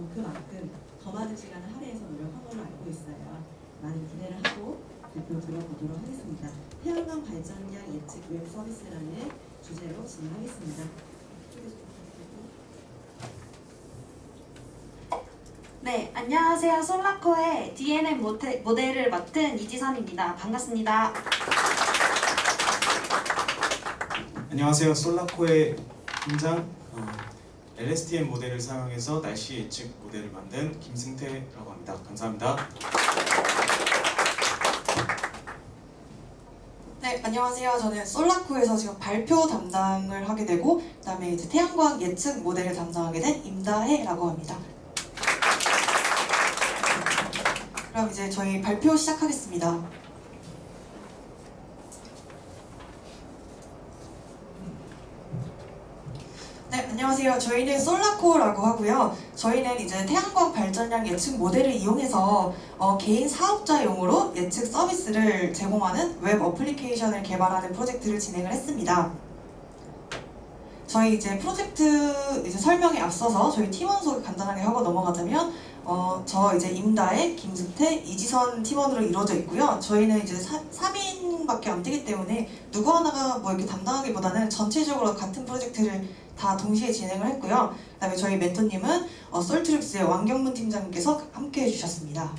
또 그만큼 더 많은 시간을 할애해서 노력한 걸로 알고 있어요. 많은 기대를 하고 발표 들어보도록 하겠습니다. 태양광 발전량 예측 웹 서비스라는 주제로 진행하겠습니다. 네, 안녕하세요. 솔라코의 DNM 모태, 모델을 맡은 이지선입니다. 반갑습니다. 안녕하세요. 솔라코의 팀장 어, LSTM 모델을 사용해서 날씨 예측 모델을 만든 김승태라고 합니다. 감사합니다. 네, 안녕하세요. 저는 솔라코에서 지금 발표 담당을 하게 되고, 그다음에 이제 태양광 예측 모델을 담당하게 된 임다혜라고 합니다. 그럼 이제 저희 발표 시작하겠습니다. 네, 안녕하세요. 저희는 솔라코라고 하고요. 저희는 이제 태양광 발전량 예측 모델을 이용해서 어, 개인 사업자용으로 예측 서비스를 제공하는 웹 어플리케이션을 개발하는 프로젝트를 진행을 했습니다. 저희 이제 프로젝트 이제 설명에 앞서서 저희 팀원 소개 간단하게 하고 넘어가자면 어, 저 이제 임다혜, 김승태, 이지선 팀원으로 이루어져 있고요. 저희는 이제 3인밖에 안 되기 때문에 누구 하나가 뭐 이렇게 담당하기보다는 전체적으로 같은 프로젝트를 다 동시에 진행을 했고요. 그다음에 저희 멘토님은 어, 솔트룩스의 왕경문 팀장님께서 함께 해주셨습니다.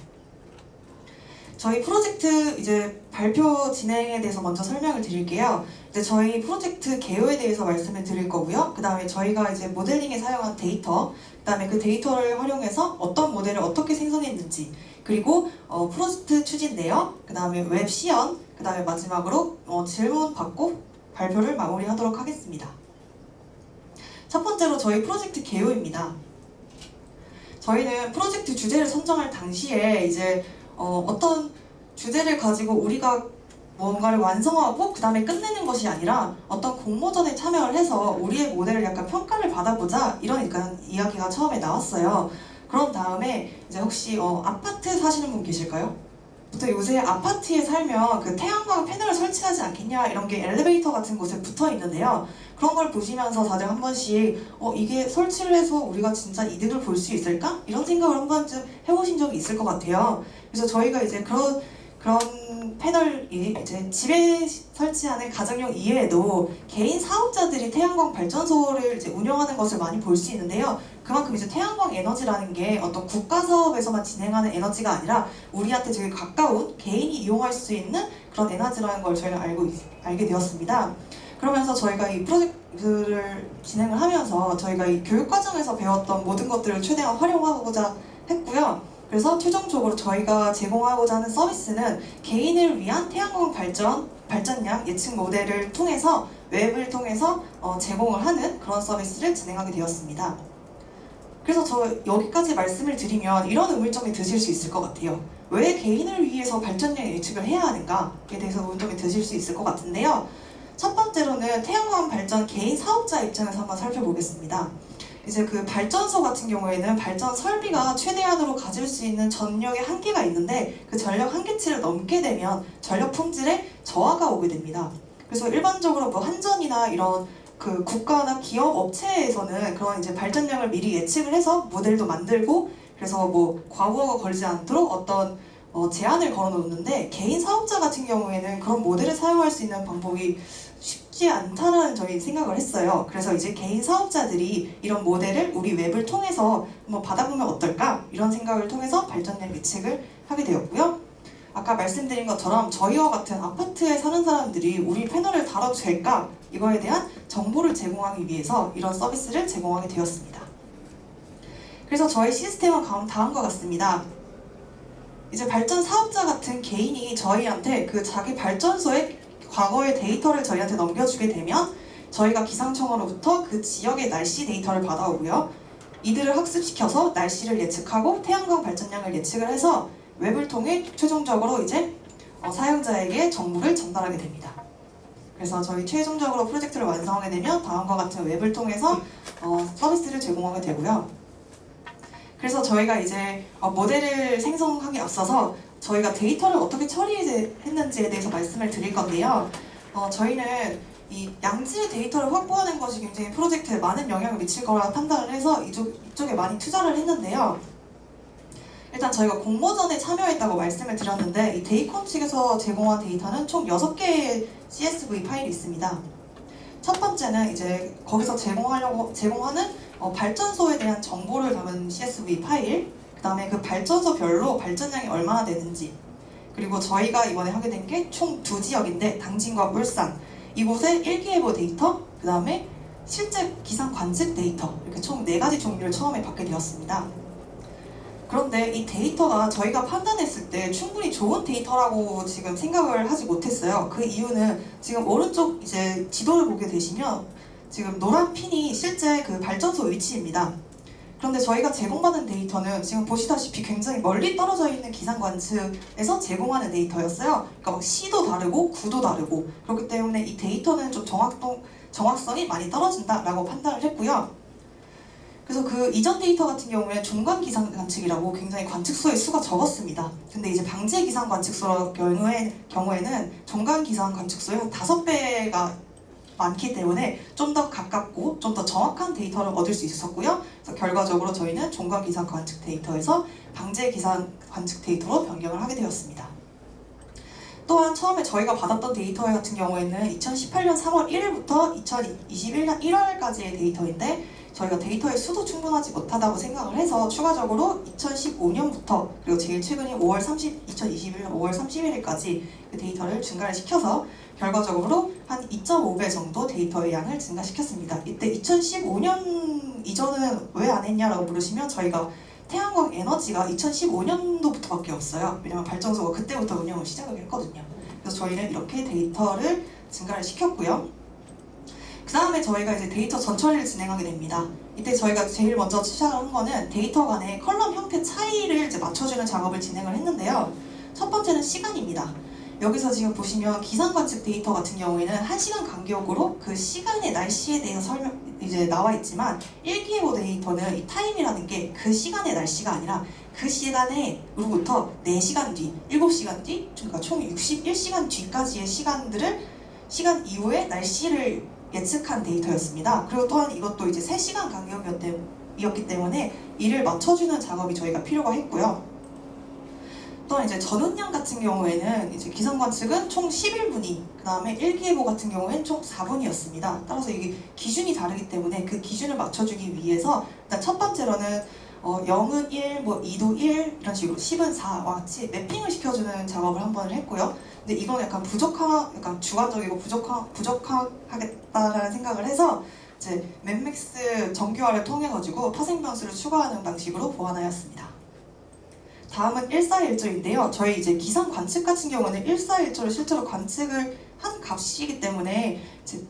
저희 프로젝트 이제 발표 진행에 대해서 먼저 설명을 드릴게요. 이제 저희 프로젝트 개요에 대해서 말씀을 드릴 거고요. 그 다음에 저희가 이제 모델링에 사용한 데이터, 그 다음에 그 데이터를 활용해서 어떤 모델을 어떻게 생성했는지, 그리고 어, 프로젝트 추진 내역, 그 다음에 웹 시연, 그 다음에 마지막으로 어, 질문 받고 발표를 마무리하도록 하겠습니다. 첫 번째로 저희 프로젝트 개요입니다. 저희는 프로젝트 주제를 선정할 당시에 이제 어, 어떤 주제를 가지고 우리가 뭔가를 완성하고 그 다음에 끝내는 것이 아니라 어떤 공모전에 참여를 해서 우리의 모델을 약간 평가를 받아보자 이런 약간 이야기가 처음에 나왔어요. 그런 다음에 이제 혹시 어, 아파트 사시는 분 계실까요? 보통 요새 아파트에 살면 그 태양광 패널을 설치하지 않겠냐 이런 게 엘리베이터 같은 곳에 붙어 있는데요. 그런 걸 보시면서 다들 한 번씩 어 이게 설치를 해서 우리가 진짜 이득을 볼 수 있을까? 이런 생각을 한 번쯤 해보신 적이 있을 것 같아요. 그래서 저희가 이제 그런 그런 패널이 이제 집에 설치하는 가정용 이외에도 개인 사업자들이 태양광 발전소를 이제 운영하는 것을 많이 볼 수 있는데요. 그만큼 이제 태양광 에너지라는 게 어떤 국가 사업에서만 진행하는 에너지가 아니라 우리한테 되게 가까운 개인이 이용할 수 있는 그런 에너지라는 걸 저희가 알고 있- 알게 되었습니다. 그러면서 저희가 이 프로젝트를 진행을 하면서 저희가 이 교육 과정에서 배웠던 모든 것들을 최대한 활용하고자 했고요. 그래서 최종적으로 저희가 제공하고자 하는 서비스는 개인을 위한 태양광 발전 발전량 예측 모델을 통해서 웹을 통해서 어, 제공을 하는 그런 서비스를 진행하게 되었습니다. 그래서 저 여기까지 말씀을 드리면 이런 의문점이 드실 수 있을 것 같아요. 왜 개인을 위해서 발전량 예측을 해야 하는가에 대해서 의문점이 드실 수 있을 것 같은데요. 첫 번째로는 태양광 발전 개인 사업자 입장에서 한번 살펴보겠습니다. 이제 그 발전소 같은 경우에는 발전 설비가 최대한으로 가질 수 있는 전력의 한계가 있는데 그 전력 한계치를 넘게 되면 전력 품질에 저하가 오게 됩니다. 그래서 일반적으로 뭐 한전이나 이런 그 국가나 기업 업체에서는 그런 이제 발전량을 미리 예측을 해서 모델도 만들고 그래서 뭐 과부하가 걸리지 않도록 어떤 어, 제한을 걸어 놓는데 개인 사업자 같은 경우에는 그런 모델을 사용할 수 있는 방법이 쉽지 않다는 저희 생각을 했어요. 그래서 이제 개인 사업자들이 이런 모델을 우리 웹을 통해서 한번 받아보면 어떨까 이런 생각을 통해서 발전량 예측을 하게 되었고요. 아까 말씀드린 것처럼 저희와 같은 아파트에 사는 사람들이 우리 패널을 달아도 될까 이거에 대한 정보를 제공하기 위해서 이런 서비스를 제공하게 되었습니다. 그래서 저희 시스템은 다음- 다음과 같습니다. 이제 발전 사업자 같은 개인이 저희한테 그 자기 발전소의 과거의 데이터를 저희한테 넘겨주게 되면 저희가 기상청으로부터 그 지역의 날씨 데이터를 받아오고요. 이들을 학습시켜서 날씨를 예측하고 태양광 발전량을 예측을 해서 웹을 통해 최종적으로 이제 어, 사용자에게 정보를 전달하게 됩니다. 그래서 저희 최종적으로 프로젝트를 완성하게 되면 다음과 같은 웹을 통해서 어, 서비스를 제공하게 되고요. 그래서 저희가 이제 어, 모델을 생성하기 앞서서 저희가 데이터를 어떻게 처리했는지에 대해서 말씀을 드릴 건데요. 어, 저희는 이 양질의 데이터를 확보하는 것이 굉장히 프로젝트에 많은 영향을 미칠 거라 판단을 해서 이쪽, 이쪽에 많이 투자를 했는데요. 일단 저희가 공모전에 참여했다고 말씀을 드렸는데 이 데이콘 측에서 제공한 데이터는 총 6개의 CSV 파일이 있습니다. 첫 번째는 이제 거기서 제공하려고 제공하는 어, 발전소에 대한 정보를 담은 CSV 파일, 그 다음에 그 발전소별로 발전량이 얼마나 되는지, 그리고 저희가 이번에 하게 된 게 총 두 지역인데 당진과 울산 이곳의 일기예보 데이터, 그 다음에 실제 기상 관측 데이터 이렇게 총 네 가지 종류를 처음에 받게 되었습니다. 그런데 이 데이터가 저희가 판단했을 때 충분히 좋은 데이터라고 지금 생각을 하지 못했어요. 그 이유는 지금 오른쪽 이제 지도를 보게 되시면 지금 노란 핀이 실제 그 발전소 위치입니다. 그런데 저희가 제공받은 데이터는 지금 보시다시피 굉장히 멀리 떨어져 있는 기상 관측에서 제공하는 데이터였어요. 그러니까 막 시도 다르고 구도 다르고 그렇기 때문에 이 데이터는 좀 정확도, 정확성이 많이 떨어진다라고 판단을 했고요. 그래서 그 이전 데이터 같은 경우에 중간 기상 관측이라고 굉장히 관측소의 수가 적었습니다. 근데 이제 방제 기상 관측소 경우에 경우에는 중간 기상 관측소의 한 다섯 배가 많기 때문에 좀 더 가깝고 좀 더 정확한 데이터를 얻을 수 있었고요. 그래서 결과적으로 저희는 중간 기상 관측 데이터에서 방제 기상 관측 데이터로 변경을 하게 되었습니다. 또한 처음에 저희가 받았던 데이터 같은 경우에는 2018년 3월 1일부터 2021년 1월까지의 데이터인데 저희가 데이터의 수도 충분하지 못하다고 생각을 해서 추가적으로 2015년부터 그리고 제일 최근인 5월 30, 2021년 5월 31일까지 그 데이터를 증가를 시켜서 결과적으로 한 2.5배 정도 데이터의 양을 증가시켰습니다. 이때 2015년 이전은 왜 안 했냐라고 물으시면 저희가 태양광 에너지가 2015년도부터밖에 없어요. 왜냐면 발전소가 그때부터 운영을 시작을 했거든요. 그래서 저희는 이렇게 데이터를 증가를 시켰고요. 그 다음에 저희가 이제 데이터 전처리를 진행하게 됩니다. 이때 저희가 제일 먼저 시작을 한 거는 데이터 간의 컬럼 형태 차이를 이제 맞춰주는 작업을 진행을 했는데요. 첫 번째는 시간입니다. 여기서 지금 보시면 기상 관측 데이터 같은 경우에는 1시간 간격으로 그 시간의 날씨에 대해서 설명 이제 나와 있지만 일기예보 데이터는 이 타임이라는 게 그 시간의 날씨가 아니라 그 시간에로부터 4시간 뒤, 7시간 뒤, 그러니까 총 61시간 뒤까지의 시간들을 시간 이후의 날씨를 예측한 데이터였습니다. 그리고 또한 이것도 이제 3시간 간격이었기 때문에 이를 맞춰주는 작업이 저희가 필요가 했고요. 또한 이제 전운량 같은 경우에는 이제 기상 관 측은 총 11분위, 그 다음에 일기예보 같은 경우에는 총 4분이었습니다. 따라서 이게 기준이 다르기 때문에 그 기준을 맞춰주기 위해서 일단 첫 번째로는 어, 0은 1, 뭐 2도 1 이런 식으로 10은 4와 같이 매핑을 시켜주는 작업을 한 번을 했고요. 근데 이건 약간 부족하, 약간 주관적이고 부족하, 부족하겠다라는 생각을 해서 이제 맵맥스 정규화를 통해 가지고 파생 변수를 추가하는 방식으로 보완하였습니다. 다음은 일사일조인데요. 저희 이제 기상 관측 같은 경우는 일사일조를 실제로 관측을 한 값이기 때문에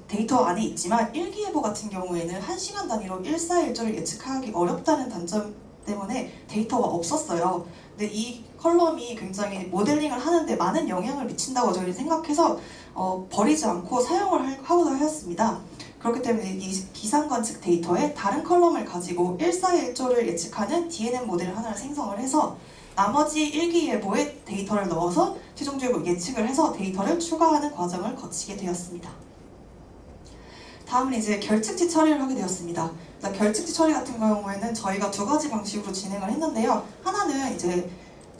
데이터 안에 있지만 일기예보 같은 경우에는 한 시간 단위로 일사일조를 예측하기 어렵다는 단점 때문에 데이터가 없었어요. 근데 이 컬럼이 굉장히 모델링을 하는데 많은 영향을 미친다고 저희 생각해서 어, 버리지 않고 사용을 할- 하고자 하였습니다. 그렇기 때문에 이 기상 관측 데이터에 다른 컬럼을 가지고 일사일조를 예측하는 DNN 모델 하나를 생성을 해서 나머지 일기예보에 데이터를 넣어서 최종적으로 예측을 해서 데이터를 추가하는 과정을 거치게 되었습니다. 다음은 이제 결측지 처리를 하게 되었습니다. 결측지 처리 같은 경우에는 저희가 두 가지 방식으로 진행을 했는데요. 하나는 이제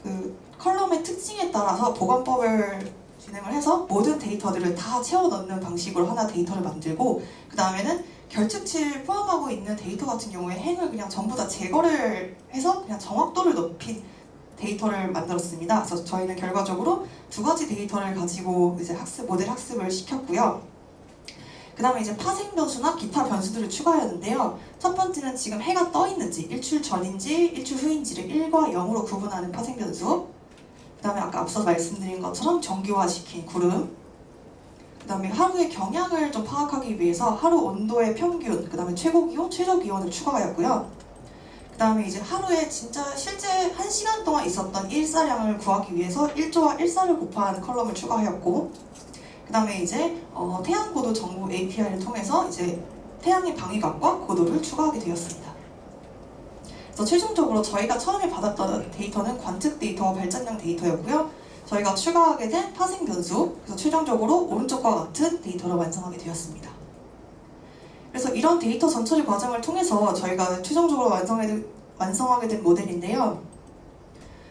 그 컬럼의 특징에 따라서 보관법을 진행을 해서 모든 데이터들을 다 채워 넣는 방식으로 하나 데이터를 만들고 그 다음에는 결측치를 포함하고 있는 데이터 같은 경우에 행을 그냥 전부 다 제거를 해서 그냥 정확도를 높인 데이터를 만들었습니다. 그래서 저희는 결과적으로 두 가지 데이터를 가지고 이제 학습 모델 학습을 시켰고요. 그 다음에 이제 파생 변수나 기타 변수들을 추가하였는데요. 첫 번째는 지금 해가 떠 있는지, 일출 전인지, 일출 후인지를 1과 0으로 구분하는 파생 변수. 그 다음에 아까 앞서 말씀드린 것처럼 정규화시킨 구름. 그 다음에 하루의 경향을 좀 파악하기 위해서 하루 온도의 평균, 그 다음에 최고 기온, 최저 기온을 추가하였고요. 그 다음에 이제 하루에 진짜 실제 한 시간 동안 있었던 일사량을 구하기 위해서 1조와 1사를 곱하는 컬럼을 추가하였고 그 다음에 이제 어, 태양 고도 정보 API를 통해서 이제 태양의 방위각과 고도를 추가하게 되었습니다. 그래서 최종적으로 저희가 처음에 받았던 데이터는 관측 데이터와 발전량 데이터였고요. 저희가 추가하게 된 파생 변수, 그래서 최종적으로 오른쪽과 같은 데이터를 완성하게 되었습니다. 그래서 이런 데이터 전처리 과정을 통해서 저희가 최종적으로 된, 완성하게 된 모델인데요.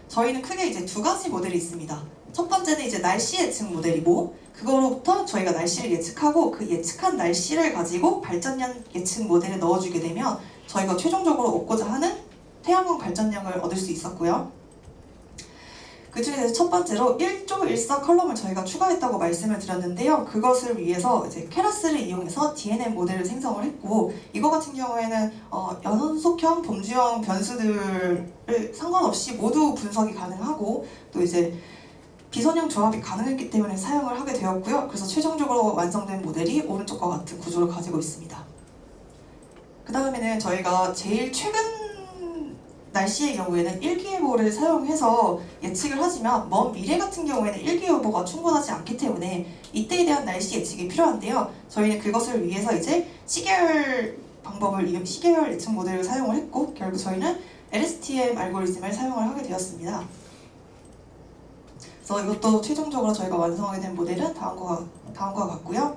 저희는 크게 이제 두 가지 모델이 있습니다. 첫 번째는 이제 날씨 예측 모델이고 그거로부터 저희가 날씨를 예측하고 그 예측한 날씨를 가지고 발전량 예측 모델에 넣어주게 되면 저희가 최종적으로 얻고자 하는 태양광 발전량을 얻을 수 있었고요. 그 중에서 첫 번째로 1조 1사 컬럼을 저희가 추가했다고 말씀을 드렸는데요. 그것을 위해서 이제 케라스를 이용해서 DNN 모델을 생성을 했고 이거 같은 경우에는 어, 연속형, 범주형 변수들을 상관없이 모두 분석이 가능하고 또 이제 비선형 조합이 가능했기 때문에 사용을 하게 되었고요. 그래서 최종적으로 완성된 모델이 오른쪽과 같은 구조를 가지고 있습니다. 그 다음에는 저희가 제일 최근 날씨의 경우에는 일기예보를 사용해서 예측을 하지만 먼 미래 같은 경우에는 일기예보가 충분하지 않기 때문에 이때에 대한 날씨 예측이 필요한데요. 저희는 그것을 위해서 이제 시계열 방법을 이용 시계열 예측 모델을 사용을 했고 결국 저희는 LSTM 알고리즘을 사용을 하게 되었습니다. 그래서 이것도 최종적으로 저희가 완성하게 된 모델은 다음과 다음과 같고요.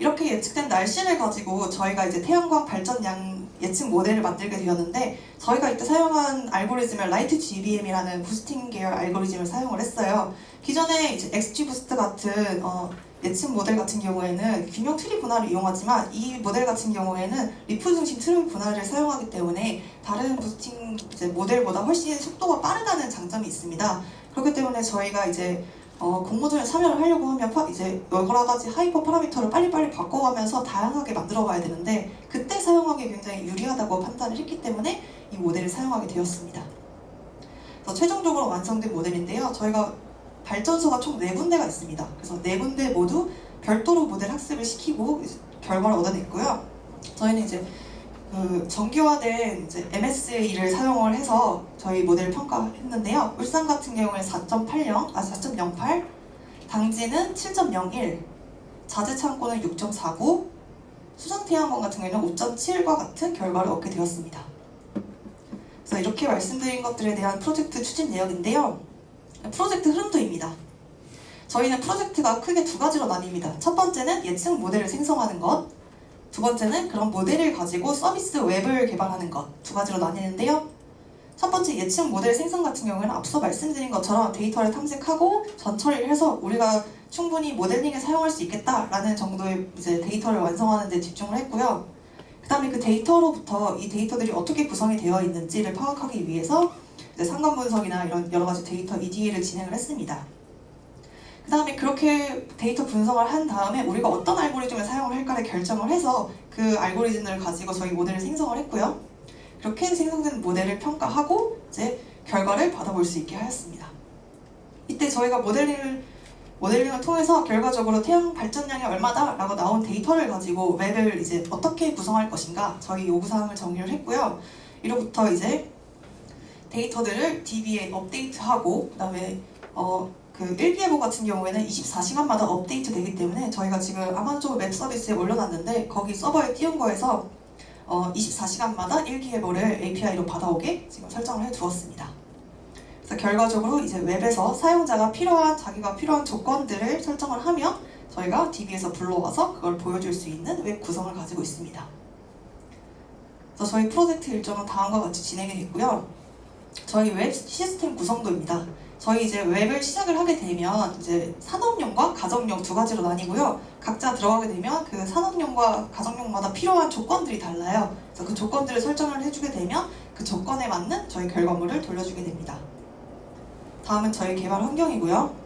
이렇게 예측된 날씨를 가지고 저희가 이제 태양광 발전량 예측 모델을 만들게 되었는데 저희가 이때 사용한 알고리즘을 라이트 GBM이라는 부스팅 계열 알고리즘을 사용을 했어요. 기존에 이제 XG 부스트 같은 어, 예측 모델 같은 경우에는 균형 트리 분할을 이용하지만 이 모델 같은 경우에는 리프 중심 트리 분할을 사용하기 때문에 다른 부스팅 모델보다 훨씬 속도가 빠르다는 장점이 있습니다. 그렇기 때문에 저희가 이제 어, 공모전에 참여를 하려고 하면 파- 이제 여러 가지 하이퍼 파라미터를 빨리빨리 바꿔가면서 다양하게 만들어가야 되는데 그때 사용하기 굉장히 유리하다고 판단을 했기 때문에 이 모델을 사용하게 되었습니다. 그래서 최종적으로 완성된 모델인데요. 저희가 발전소가 총네 군데가 있습니다. 그래서 네 군데 모두 별도로 모델 학습을 시키고 결과를 얻어냈고요. 저희는 이제 그 정기화된 이제 MSE를 사용을 해서 저희 모델을 평가했는데요. 울산 같은 경우에는 4.80, 아 4.08, 당지는 7.01, 자재 창고는 6.49, 수성태양광 같은 경우에는 5.7과 같은 결과를 얻게 되었습니다. 그래서 이렇게 말씀드린 것들에 대한 프로젝트 추진 내역인데요. 프로젝트 흐름도입니다. 저희는 프로젝트가 크게 두 가지로 나뉩니다. 첫 번째는 예측 모델을 생성하는 것, 두 번째는 그런 모델을 가지고 서비스 웹을 개발하는 것 두 가지로 나뉘는데요. 첫 번째 예측 모델 생성 같은 경우에는 앞서 말씀드린 것처럼 데이터를 탐색하고 전처리를 해서 우리가 충분히 모델링에 사용할 수 있겠다라는 정도의 이제 데이터를 완성하는 데 집중을 했고요. 그 다음에 그 데이터로부터 이 데이터들이 어떻게 구성이 되어 있는지를 파악하기 위해서 이제 상관 분석이나 이런 여러 가지 데이터 EDA를 진행을 했습니다. 그 다음에 그렇게 데이터 분석을 한 다음에 우리가 어떤 알고리즘을 사용을 할까를 결정을 해서 그 알고리즘을 가지고 저희 모델을 생성을 했고요. 그렇게 생성된 모델을 평가하고 이제 결과를 받아볼 수 있게 하였습니다. 이때 저희가 모델링을 모델링을 통해서 결과적으로 태양 발전량이 얼마다라고 나온 데이터를 가지고 웹을 이제 어떻게 구성할 것인가 저희 요구사항을 정리를 했고요. 이로부터 이제 데이터들을 DB에 업데이트하고 그다음에 어, 그 일기예보 같은 경우에는 24시간마다 업데이트 되기 때문에 저희가 지금 아마존 웹 서비스에 올려놨는데 거기 서버에 띄운 거에서 어, 24시간마다 일기예보를 API로 받아오게 지금 설정을 해두었습니다. 그래서 결과적으로 이제 웹에서 사용자가 필요한 자기가 필요한 조건들을 설정을 하면 저희가 DB에서 불러와서 그걸 보여줄 수 있는 웹 구성을 가지고 있습니다. 그래서 저희 프로젝트 일정은 다음과 같이 진행이 됐고요. 저희 웹 시스템 구성도입니다. 저희 이제 웹을 시작을 하게 되면 이제 산업용과 가정용 두 가지로 나뉘고요. 각자 들어가게 되면 그 산업용과 가정용마다 필요한 조건들이 달라요. 그래서 그 조건들을 설정을 해주게 되면 그 조건에 맞는 저희 결과물을 돌려주게 됩니다. 다음은 저희 개발 환경이고요.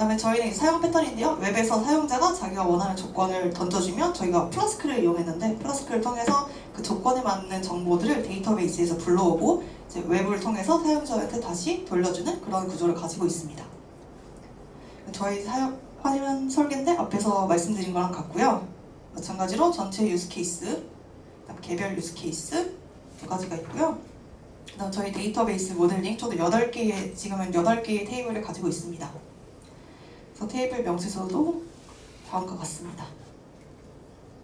그다음에 저희는 사용 패턴인데요. 웹에서 사용자가 자기가 원하는 조건을 던져주면 저희가 플라스크를 이용했는데 플라스크를 통해서 그 조건에 맞는 정보들을 데이터베이스에서 불러오고 이제 웹을 통해서 사용자한테 다시 돌려주는 그런 구조를 가지고 있습니다. 저희 사용 화면 설계인데 앞에서 말씀드린 거랑 같고요. 마찬가지로 전체 유스 케이스, 개별 유스 케이스 두 가지가 있고요. 그다음 저희 데이터베이스 모델링 저도 8개의 지금은 8개의 테이블을 가지고 있습니다. 그래서 테이블 명세서도 다음과 같습니다.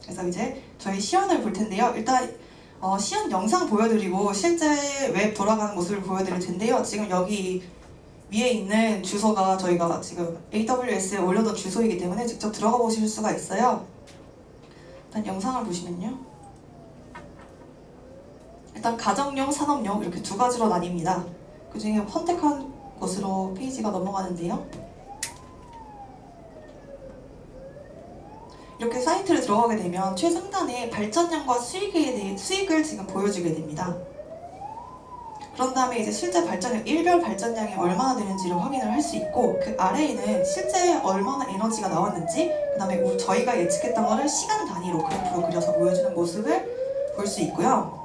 그래서 이제 저희 시연을 볼 텐데요. 일단 어, 시연 영상 보여드리고 실제 웹 돌아가는 모습을 보여드릴 텐데요. 지금 여기 위에 있는 주소가 저희가 지금 AWS에 올려둔 주소이기 때문에 직접 들어가 보실 수가 있어요. 일단 영상을 보시면요. 일단 가정용, 산업용 이렇게 두 가지로 나뉩니다. 그 중에 선택한 곳으로 페이지가 넘어가는데요. 이렇게 사이트를 들어가게 되면 최상단에 발전량과 수익에 대해 수익을 지금 보여주게 됩니다. 그런 다음에 이제 실제 발전량, 일별 발전량이 얼마나 되는지를 확인을 할 수 있고 그 아래에는 실제 얼마나 에너지가 나왔는지 그 다음에 우- 저희가 예측했던 거를 시간 단위로 그래프로 그려서 보여주는 모습을 볼 수 있고요.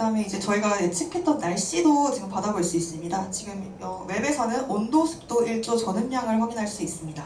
그 다음에 이제 저희가 예측했던 날씨도 지금 받아볼 수 있습니다. 지금 어, 웹에서는 온도, 습도, 일조, 전음량을 확인할 수 있습니다.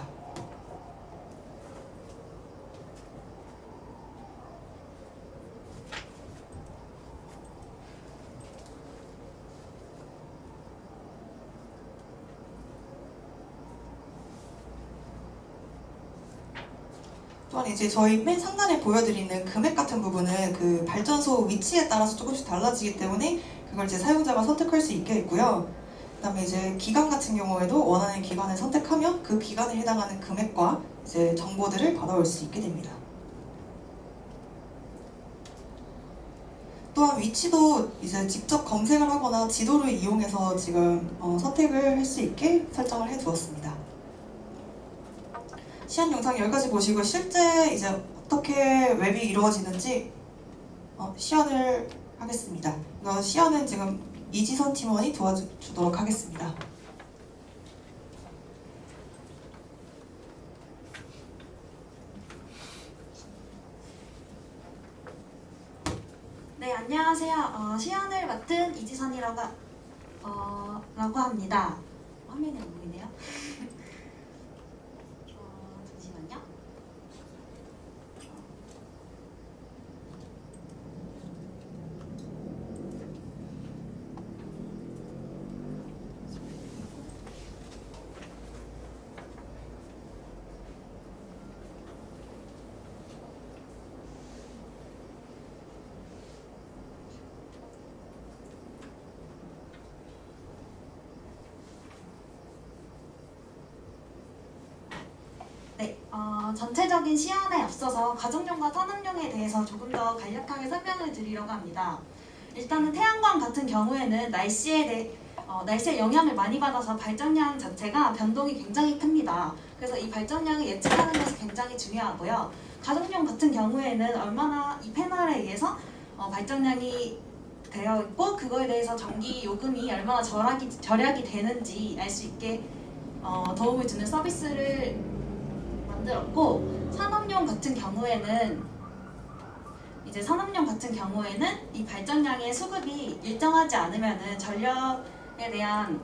또한 이제 저희 맨 상단에 보여드리는 금액 같은 부분은 그 발전소 위치에 따라서 조금씩 달라지기 때문에 그걸 이제 사용자가 선택할 수 있게 있고요. 그다음에 이제 기간 같은 경우에도 원하는 기간을 선택하면 그 기간에 해당하는 금액과 이제 정보들을 받아올 수 있게 됩니다. 또한 위치도 이제 직접 검색을 하거나 지도를 이용해서 지금 어, 선택을 할 수 있게 설정을 해 두었습니다. 시연 영상 여기까지 보시고 실제 이제 어떻게 웹이 이루어지는지 어, 시연을 하겠습니다. 시연은 지금 이지선 팀원이 도와주도록 하겠습니다. 네, 안녕하세요. 어, 시연을 맡은 이지선이라고 어, 라고 합니다. 화면이 안 보이네요. 어, 잠시만요. 네, 어, 전체적인 시연에 앞서서 가정용과 산업용에 대해서 조금 더 간략하게 설명을 드리려고 합니다. 일단은 태양광 같은 경우에는 날씨에 대해 어, 날씨의 영향을 많이 받아서 발전량 자체가 변동이 굉장히 큽니다. 그래서 이 발전량을 예측하는 것이 굉장히 중요하고요. 가정용 같은 경우에는 얼마나 이 패널에 의해서 어, 발전량이 되어 있고 그거에 대해서 전기 요금이 얼마나 절약이, 절약이 되는지 알 수 있게 어, 도움을 주는 서비스를 만들었고 산업용 같은 경우에는 이제 산업용 같은 경우에는 이 발전량의 수급이 일정하지 않으면은 전력에 대한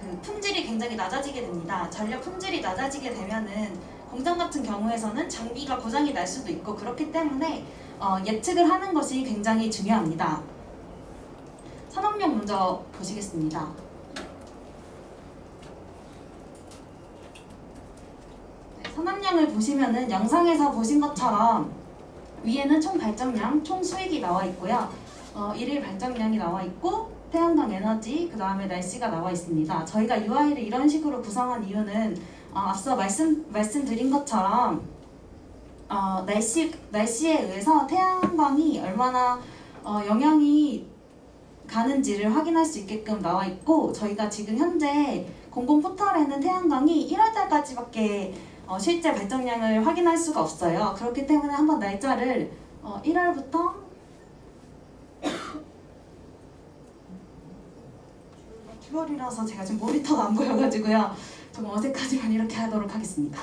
그 품질이 굉장히 낮아지게 됩니다. 전력 품질이 낮아지게 되면은 공장 같은 경우에서는 장비가 고장이 날 수도 있고 그렇기 때문에 어, 예측을 하는 것이 굉장히 중요합니다. 산업용 먼저 보시겠습니다. 네, 산업량을 보시면은 영상에서 보신 것처럼 위에는 총 발전량, 총 수익이 나와 있고요. 어, 일일 발전량이 나와 있고 태양광 에너지, 그 다음에 날씨가 나와 있습니다. 저희가 UI를 이런 식으로 구성한 이유는 어, 앞서 말씀 말씀드린 것처럼 어, 날씨 날씨에 의해서 태양광이 얼마나 어, 영향이 가는지를 확인할 수 있게끔 나와 있고 저희가 지금 현재 공공 포털에는 태양광이 1월달까지밖에 어, 실제 발전량을 확인할 수가 없어요. 그렇기 때문에 한번 날짜를 어, 1월부터 9월이라서 제가 지금 모니터가 안 보여가지고요. 좀 어색하지만 이렇게 하도록 하겠습니다.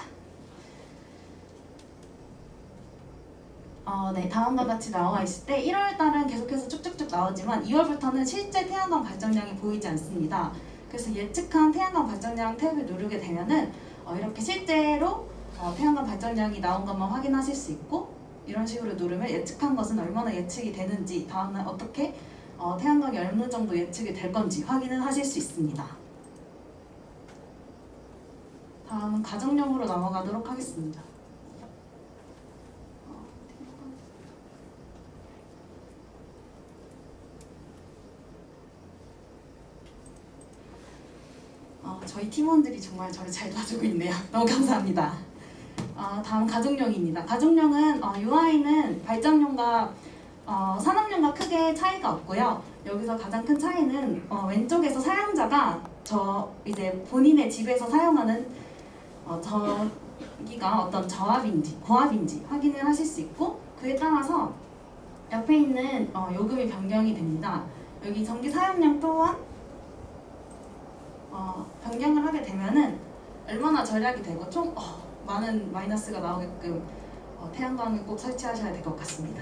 어, 네, 다음과 같이 나와 있을 때 1월 달은 계속해서 쭉쭉쭉 나오지만 2월부터는 실제 태양광 발전량이 보이지 않습니다. 그래서 예측한 태양광 발전량 탭을 누르게 되면은 어, 이렇게 실제로 어, 태양광 발전량이 나온 것만 확인하실 수 있고 이런 식으로 누르면 예측한 것은 얼마나 예측이 되는지 다음날 어떻게 어, 태양광이 어느 정도 예측이 될 건지 확인을 하실 수 있습니다. 다음은 가정용으로 넘어가도록 하겠습니다. 저희 팀원들이 정말 저를 잘 봐주고 있네요. 너무 감사합니다. 어, 다음 가족용입니다. 가족용은 어, UI는 발전용과 어, 산업용과 크게 차이가 없고요. 여기서 가장 큰 차이는 어, 왼쪽에서 사용자가 저 이제 본인의 집에서 사용하는 어, 전기가 어떤 저압인지 고압인지 확인을 하실 수 있고 그에 따라서 옆에 있는 어, 요금이 변경이 됩니다. 여기 전기 사용량 또한 어, 변경을 하게 되면은 얼마나 절약이 되고 총 어, 많은 마이너스가 나오게끔 어, 태양광을 꼭 설치하셔야 될 것 같습니다.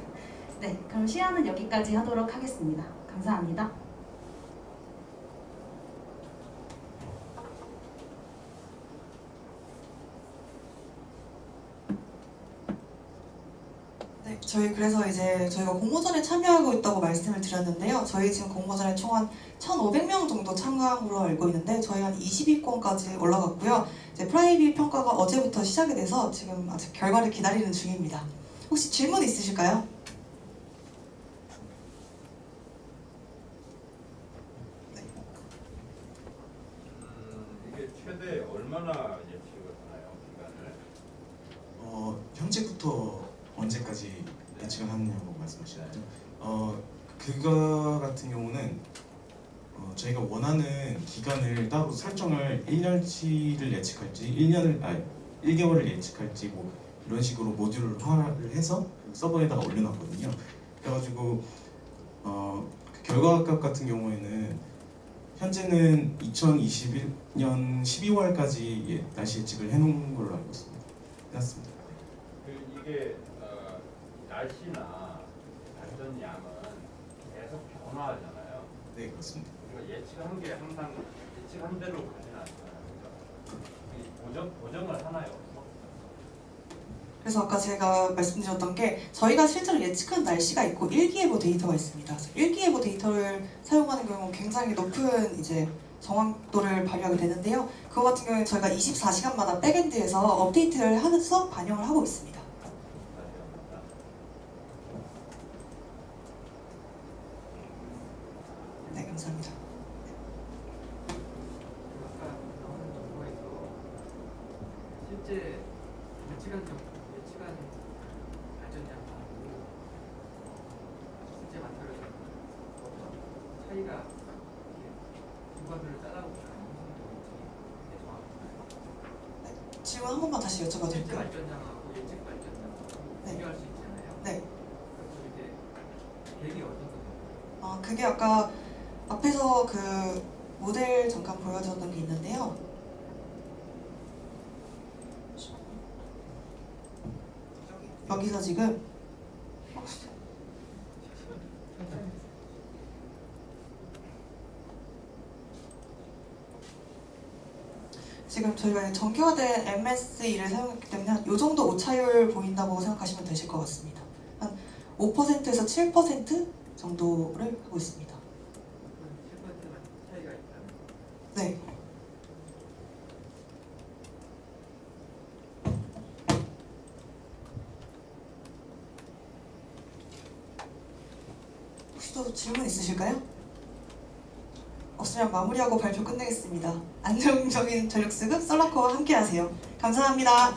네, 그럼 시연은 여기까지 하도록 하겠습니다. 감사합니다. 네, 저희 그래서 이제 저희가 공모전에 참여하고 있다고 말씀을 드렸는데요. 저희 지금 공모전에 총 한 1,500명 정도 참가한 걸로 알고 있는데 저희 한 20위권까지 올라갔고요. 이제 프라이빗 평가가 어제부터 시작이 돼서 지금 아직 결과를 기다리는 중입니다. 혹시 질문 있으실까요? 음, 이게 최대 얼마나 예측을 하나요 기간을? 어, 현재부터 언제까지 예측을 하느냐고 말씀하시는 거죠? 어, 그거 같은 경우는 어, 저희가 원하는 기간을 따로 설정을 1년치를 예측할지 1년을 아니 1개월을 예측할지 뭐 이런 식으로 모듈화를 해서 서버에다가 올려놨거든요. 그래가지고 어, 그 결과값 같은 경우에는 현재는 2021년 12월까지 예, 날씨 예측을 해놓은 걸로 알고 있습니다. 끝났습니다. 그 이게 어, 날씨나 발전량은 계속 변화하잖아요. 네 그렇습니다. 그러니까 예측한 게 항상 예측한 대로 않잖아요. 보정 보정을 하나요? 그래서 아까 제가 말씀드렸던 게 저희가 실제로 예측한 날씨가 있고 일기예보 데이터가 있습니다. 일기예보 데이터를 사용하는 경우 굉장히 높은 이제 정확도를 발휘하게 되는데요. 그거 같은 경우에 저희가 24시간마다 백엔드에서 업데이트를 하면서 반영을 하고 있습니다. 네, 감사합니다. 아까 나오는 정보에서 실제 예측한 정 예측한 발전량 하고 실제 만들어진 어떤 차이가 기관들을 정확한가요? 질문 한 번만 다시 여쭤봐도 실제 될까요? 발전량하고 예측 발전량하고 네. 비교할 수 있잖아요. 네. 그래서 이게 계획이 어떤 거예요? 아, 그게 아까 앞에서 그 모델 잠깐 보여드렸던 게 있는데요. 여기서 지금 지금 저희가 정교화된 MSE를 사용했기 때문에 이 정도 오차율 보인다고 생각하시면 되실 것 같습니다. 한 5%에서 7% 정도를 하고 있습니다. 7%만 차이가 있다는 거. 네. 혹시 또 질문 있으실까요? 없으면 마무리하고 발표 끝내겠습니다. 안정적인 전력 수급 썰라코와 함께하세요. 감사합니다.